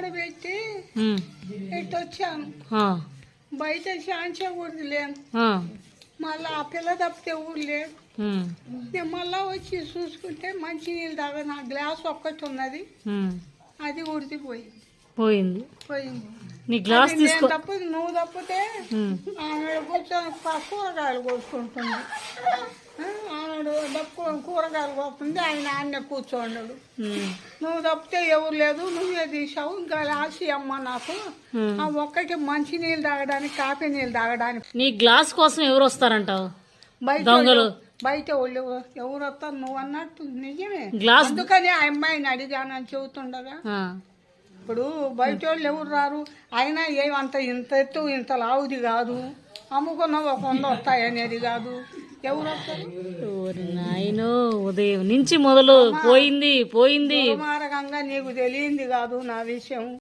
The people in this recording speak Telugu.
ఆడబెట్టి ఉమ్, ఇటు వచ్చాను ఆ, బయట శాంచే కూడా ఆ, మళ్ళీ ఆ పిల్ల తప్పితే ఊరు లేదు నేను మళ్ళా వచ్చి చూసుకుంటే మంచి నీళ్ళు తాగా నా గ్లాస్ ఒక్కటి ఉన్నది. అది ఉడికిపోయింది పోయింది. పోయింది. నీ గ్లాస్ తీసుకో. తప్పు నువ్వు తప్పితే ఆమె కూర్చొని కూరగాయలు కోసుకుంటుంది ఆమె డప్పు కూరగాయలు కోస్తుంది ఆయన ఆయన కూర్చోండడు. ఉమ్, నువ్వు తప్పితే ఎవరు లేదు నువ్వే తీసావు ఇంకా రాసి అమ్మ నాకు. ఆ ఒక్కటి మంచి నీళ్ళు తాగడానికి కాఫీ నీళ్ళు తాగడానికి. నీ గ్లాస్ కోసం ఎవరు వస్తారంటావు? బయట దొంగలు. బయట వాళ్ళు ఎవరు వస్తారు? నువ్వు అన్నట్టు నిజమే. గ్లాస్ అందుకని ఆ అమ్మాయిని అడిగానని చెబుతుండగా. ఇప్పుడు బయట వాళ్ళు ఎవరు రారు? అయినా ఏమంత ఇంత ఎత్తు ఇంత లావుది కాదు. అమ్ముకున్న ఒక వంద వస్తాయి అనేది కాదు. నాయనో ఉదయం నుంచి మొదలు పోయింది పోయింది. నీకు తెలియంది కాదు నా విషయం.